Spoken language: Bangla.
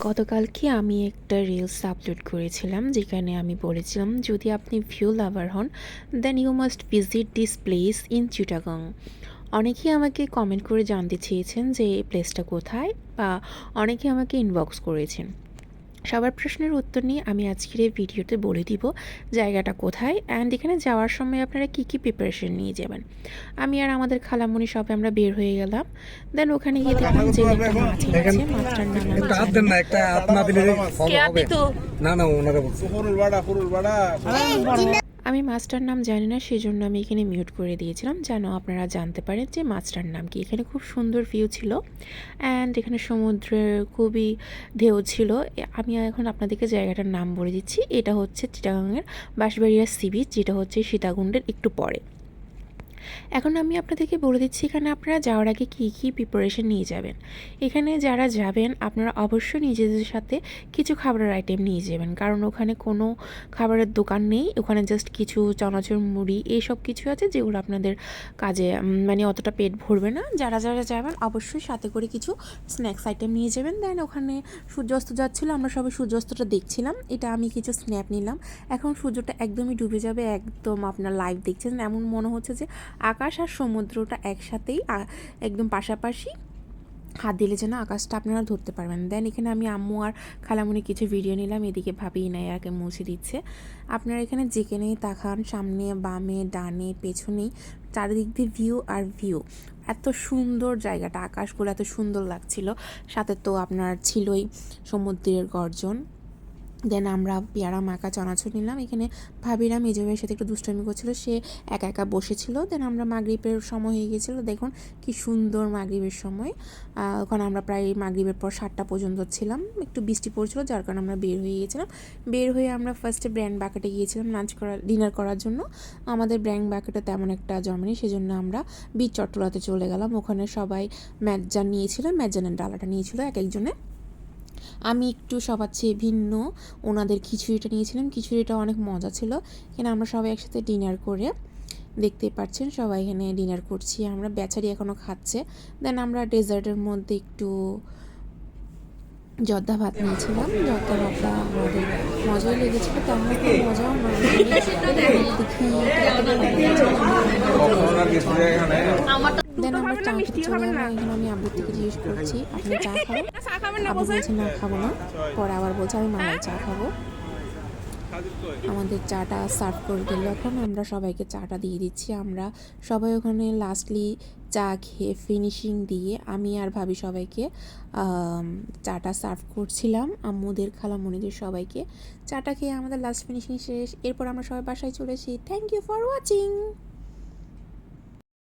গতকালকে আমি একটা রিলস আপলোড করেছিলাম, যেখানে আমি বলেছিলাম, যদি আপনি ভিউ লাভার হন then you must visit this place in Chittagong অনেকেই আমাকে কমেন্ট করে জানতে চেয়েছেন যে এই প্লেসটা কোথায়, বা অনেকে আমাকে ইনবক্স করেছেন। সবার প্রশ্নের উত্তর নিয়ে আমি আজকের এই ভিডিওতে বলে দিব জায়গাটা কোথায় অ্যান্ড এখানে যাওয়ার সময় আপনারা কী কী প্রিপারেশন নিয়ে যাবেন। আমি আর আমাদের খালামুনি সবে আমরা বের হয়ে গেলাম। দেন ওখানে গিয়ে দেখলাম যে একটা মাছ আছে মাছটার নাম একটা হাত দেন না। না একটা হাত না দিলে হবে। না না ওনারা বলছে। আমি মাছটার নাম জানি না সেই জন্য আমি এখানে মিউট করে দিয়েছিলাম। যেন আপনারা জানতে পারেন যে মাছটার নাম কি। এখানে খুব সুন্দর ভিউ ছিল অ্যান্ড এখানে সমুদ্রের খুবই ঢেউ ছিল। আমি এখন আপনাদেরকে জায়গাটার নাম বলে দিচ্ছি। এটা হচ্ছে চিটাগাংয়ের বাঁশবাড়িয়া সি বিচ যেটা হচ্ছে সীতাকুণ্ডের একটু পরে। এখন আমি আপনাদেরকে বলে দিচ্ছি, এখানে আপনারা যাওয়ার আগে কী কী প্রিপারেশন নিয়ে যাবেন। এখানে যারা যাবেন, আপনারা অবশ্যই নিজেদের সাথে কিছু খাবারের আইটেম নিয়ে যাবেন। কারণ ওখানে কোনো খাবারের দোকান নেই, ওখানে জাস্ট কিছু চনাচুর, মুড়ি এইসব কিছু আছে যেগুলো আপনাদের কাজে মানে অতটা পেট ভরবে না। যারা যারা যাবেন, অবশ্যই সাথে করে কিছু স্ন্যাক্স আইটেম নিয়ে যাবেন। দেন ওখানে সূর্যাস্ত যাচ্ছিল, আমরা সবাই সূর্যাস্তটা দেখছিলাম। এটা আমি কিছু স্ন্যাপ নিলাম। এখন সূর্যটা একদমই ডুবে যাবে, একদম আপনার লাইভ দেখছেন। এমন মনে হচ্ছে যে আকাশ আর সমুদ্রটা একসাথেই একদম পাশাপাশি। হাত দিলে যেন আকাশটা আপনারা ধরতে পারবেন। দেন এখানে আমি আম্মু আর খালামুনি কিছু ভিডিও নিলাম, এদিকে ভাবি ইনায়াকে মুছে দিচ্ছে। আপনারা এখানে যেখানেই তাকান, সামনে, বামে, ডানে, পেছনেই, চারিদিক দিয়ে ভিউ আর ভিউ এত সুন্দর জায়গাটা, আকাশগুলো এত সুন্দর লাগছিল। সাথে তো আপনার ছিলই সমুদ্রের গর্জন। দেন আমরা পেয়ারা, মাকা, চানাচুর নিলাম। এখানে ভাবিরা মেজো সাথে একটু দুষ্টামি করছিল। সে একা একা বসেছিল। দেন আমরা মাগরীবের সময় হয়ে গেছিল দেখুন কি সুন্দর মাগরীবের সময়। ওখানে আমরা প্রায় মাগরীবের পর সাতটা পর্যন্ত ছিলাম। একটু বৃষ্টি পড়ছিল, যার কারণে আমরা বের হয়ে গিয়েছিলাম। বের হয়ে আমরা ফার্স্টে ব্র্যান্ড বাকেটে গিয়েছিলাম লাঞ্চ করার ডিনার করার জন্য। আমাদের ব্র্যান্ড বাকেটে তেমন একটা জমেনি সেজন্য আমরা বিচ চট্টলাতে চলে গেলাম। ওখানে সবাই ম্যাজান নিয়েছিল, ম্যাজানের ডালাটা নিয়েছিল এক একজনে। আমি একটু সবার চেয়ে ভিন্ন। ওনাদের খিচুড়িটা নিয়েছিলাম। খিচুড়িটা অনেক মজা ছিল। এখানে আমরা সবাই একসাথে ডিনার করে দেখতে পাচ্ছেন সবাই এখানে ডিনার করছি। আমরা বেচারি এখনও খাচ্ছে। দেন আমরা ডেজার্টের মধ্যে একটু জর্দা ভাত নিয়েছিলাম। জর্দা ভাতটা আমাদের মজাই লেগেছিল। মজাও না ওনার কিছু এখানে দেন আমরা চা খেতে চলে গেলাম এখানে আমি আব্বুর থেকে জিজ্ঞেস করছি আপনি চা খাবেন? আব্বু বলছে না খাব না। পরে আবার বলছে আমি মালাই চা খাব। আমাদের চাটা সার্ভ করে দিল এখন আমরা সবাইকে চাটা দিয়ে দিচ্ছি। আমরা সবাই ওখানে লাস্টলি চা খেয়ে ফিনিশিং দিয়ে আমি আর ভাবি সবাইকে চাটা সার্ভ করছিলাম। আম্মুদের খালামণিদের সবাইকে চাটা খেয়ে আমাদের লাস্ট ফিনিশিং শেষ। এরপর আমরা সবাই বাসায় চলে এসেছি। Thank you for watching